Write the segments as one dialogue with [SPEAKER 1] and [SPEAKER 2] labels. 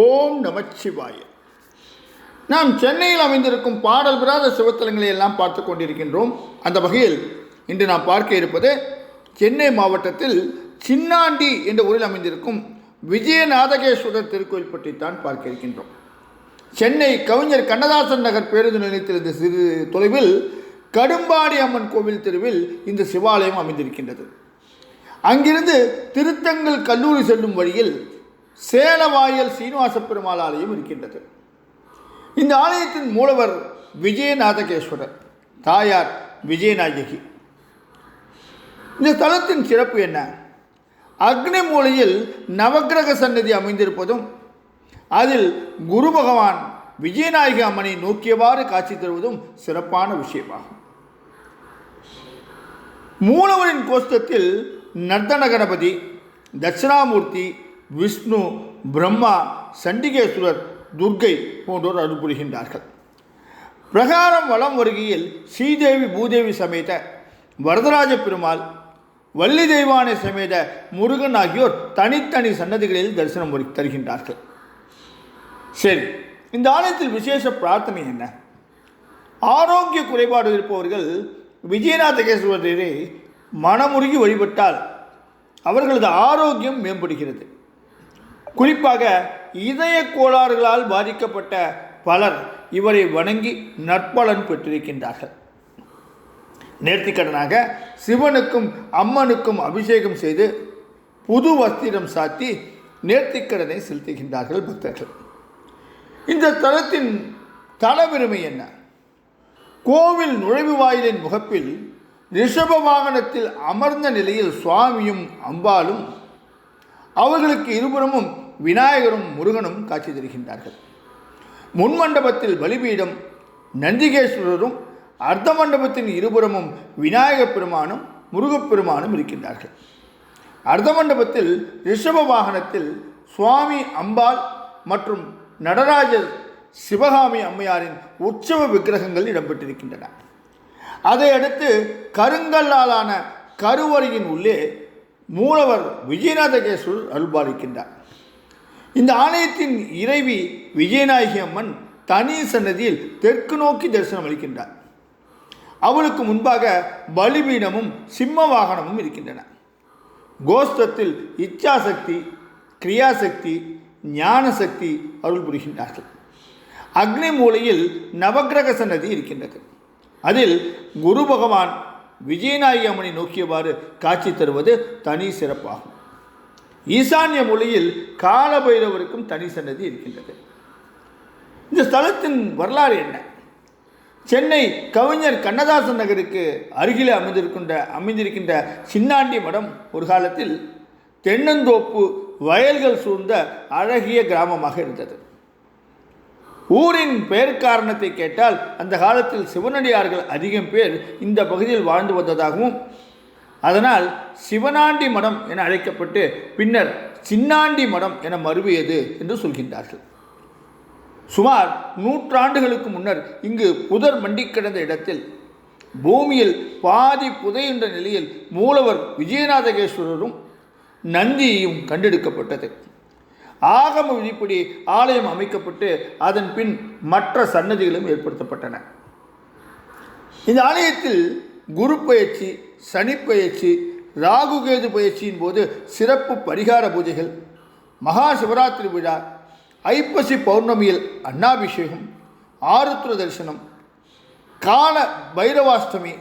[SPEAKER 1] ஓம் நமச்சிவாய. நாம் சென்னையில் அமைந்திருக்கும் பாடல் பெறாத சிவத்தலங்களை எல்லாம் பார்த்து கொண்டிருக்கின்றோம். அந்த வகையில் இன்று நாம் பார்க்க இருப்பது சென்னை மாவட்டத்தில் சின்னாண்டி என்ற ஊரில் அமைந்திருக்கும் விஜயநாதகேஸ்வரர் திருக்கோயில் பற்றித்தான் பார்க்க இருக்கின்றோம். சென்னை கவிஞர் கண்ணதாசன் நகர் பேருந்து நிலையத்திலிருந்து சிறு தொலைவில் கடும்பாடி அம்மன் கோவில் தெருவில் இந்த சிவாலயம் அமைந்திருக்கின்றது. அங்கிருந்து திருத்தங்கல் கல்லூரி செல்லும் வழியில் சேலவாயல் சீனிவாச பெருமாள் ஆலயம் இருக்கின்றது. இந்த ஆலயத்தின் மூலவர் விஜயநாதகேஸ்வரர் தாயார் விஜயநாயகி. இந்த தலத்தின் சிறப்பு என்ன? அக்னி மூலையில் நவக்கிரக சன்னதி அமைந்திருப்பதும் அதில் குரு பகவான் விஜயநாயகி அம்மனை நோக்கியவாறு காட்சி தருவதும் சிறப்பான விஷயமாகும். மூலவரின் கோஷ்டத்தில் நர்த்தன கணபதி தட்சிணாமூர்த்தி விஷ்ணு பிரம்மா சண்டிகேஸ்வரர் துர்க்கை போன்றோர் அனுப்புகின்றார்கள் பிரகாரம் வளம் வருகையில் ஸ்ரீதேவி பூதேவி சமேத வரதராஜ பெருமாள் வள்ளி தெய்வானை சமேத முருகன் ஆகியோர் தனித்தனி சன்னதிகளில் தரிசனம் தருகின்றார்கள். சரி இந்த ஆலயத்தில் விசேஷ பிரார்த்தனை என்ன? ஆரோக்கிய குறைபாடு இருப்பவர்கள் விஜயநாதகேஸ்வரரை மனமுருகி வழிபட்டால் அவர்களது ஆரோக்கியம் மேம்படுகிறது. குறிப்பாக இதய கோளாறுகளால் பாதிக்கப்பட்ட பலர் இவரை வணங்கி நற்பலன் பெற்றிருக்கின்றார்கள். நேர்த்திக்கடனாக சிவனுக்கும் அம்மனுக்கும் அபிஷேகம் செய்து புது வஸ்திரம் சாத்தி நேர்த்திக்கடனை செலுத்துகின்றார்கள் பக்தர்கள். இந்த தலத்தின் தலபெருமை என்ன? கோவில் நுழைவு வாயிலின் முகப்பில் ரிஷப வாகனத்தில் அமர்ந்த நிலையில் சுவாமியும் அம்பாளும் அவர்களுக்கு இருபுறமும் விநாயகரும் முருகனும் காட்சி தருகின்றார்கள். முன்மண்டபத்தில் பலிபீடம் நந்திகேஸ்வரரும் அர்த்த மண்டபத்தின் இருபுறமும் விநாயகப் பெருமானும் முருகப்பெருமானும் இருக்கின்றார்கள். அர்த்த மண்டபத்தில் ரிஷப வாகனத்தில் சுவாமி அம்பாள் மற்றும் நடராஜர் சிவகாமி அம்மையாரின் உற்சவ விக்கிரகங்கள் இடம்பெற்றிருக்கின்றன. அதையடுத்து கருங்கல்லாலான கருவறையின் உள்ளே மூலவர் விஜயநாதகேஸ்வரர் அருள்பாலிக்கின்றார். இந்த ஆலயத்தின் இறைவி விஜயநாயகி அம்மன் தனி சன்னதியில் தெற்கு நோக்கி தரிசனம் அளிக்கின்றார். அவளுக்கு முன்பாக பலிபீடமும் சிம்ம வாகனமும் இருக்கின்றன. கோஷ்டத்தில் இச்சாசக்தி கிரியாசக்தி ஞானசக்தி அருள் புரிகின்றார்கள். அக்னி மூலையில் நவக்கிரக சன்னதி இருக்கின்றது. அதில் குரு பகவான் விஜயநாயகி அம்மனை நோக்கியவாறு காட்சி தருவது தனி சிறப்பாகும். ஈசான்ய மொழியில் காலபைரவருக்கும் தனி சன்னதி இருக்கின்றது. இந்த ஸ்தலத்தின் வரலாறு என்ன? சென்னை கவிஞர் கண்ணதாசன் நகருக்கு அருகிலே அமைந்திருக்கின்ற அமைந்திருக்கின்ற சின்னாண்டி மடம் ஒரு காலத்தில் தென்னந்தோப்பு வயல்கள் சூழ்ந்த அழகிய கிராமமாக இருந்தது. ஊரின் பெயர் காரணத்தை கேட்டால் அந்த காலத்தில் சிவனடியார்கள் அதிகம் பேர் இந்த பகுதியில் வாழ்ந்து வந்ததாகவும் அதனால் சிவனாண்டி மடம் என அழைக்கப்பட்டு பின்னர் சின்னாண்டி மடம் என மருவியது என்று சொல்கின்றார்கள். சுமார் நூற்றாண்டுகளுக்கு முன்னர் இங்கு புதர் மண்டி கிடந்த இடத்தில் பூமியில் பாதி புதையுண்ட நிலையில் மூலவர் விஜயநாதகேஸ்வரரும் நந்தியும் கண்டெடுக்கப்பட்டது. ஆகம விதிப்படி ஆலயம் அமைக்கப்பட்டு அதன் பின் மற்ற சன்னதிகளும் ஏற்படுத்தப்பட்டன. இந்த ஆலயத்தில் குரு பயிற்சி சனி பயிற்சி ராகுகேது பயிற்சியின் போது சிறப்பு பரிகார பூஜைகள் மகா சிவராத்திரி விழா ஐப்பசி பௌர்ணமியில் அன்னாபிஷேகம் ஆருத்ர தரிசனம் கால பைரவாஷ்டமி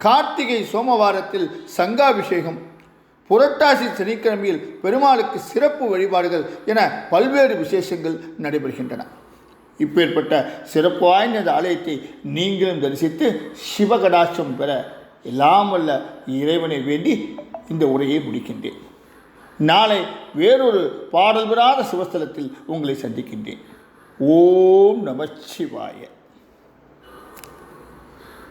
[SPEAKER 1] கார்த்திகை சோமவாரத்தில் சங்காபிஷேகம் புரட்டாசி சனிக்கிழமையில் பெருமாளுக்கு சிறப்பு வழிபாடுகள் என பல்வேறு விசேஷங்கள் நடைபெறுகின்றன. இப்பேற்பட்ட சிறப்பு வாய்ந்த ஆலயத்தை நீங்களும் தரிசித்து சிவகடாட்சம் பெற எல்லாம் வல்ல இறைவனை வேண்டி இந்த உரையை முடிக்கின்றேன். நாளை வேறொரு பாடல் பெறாத சிவஸ்தலத்தில் உங்களை சந்திக்கின்றேன். ஓம் நமச்சிவாய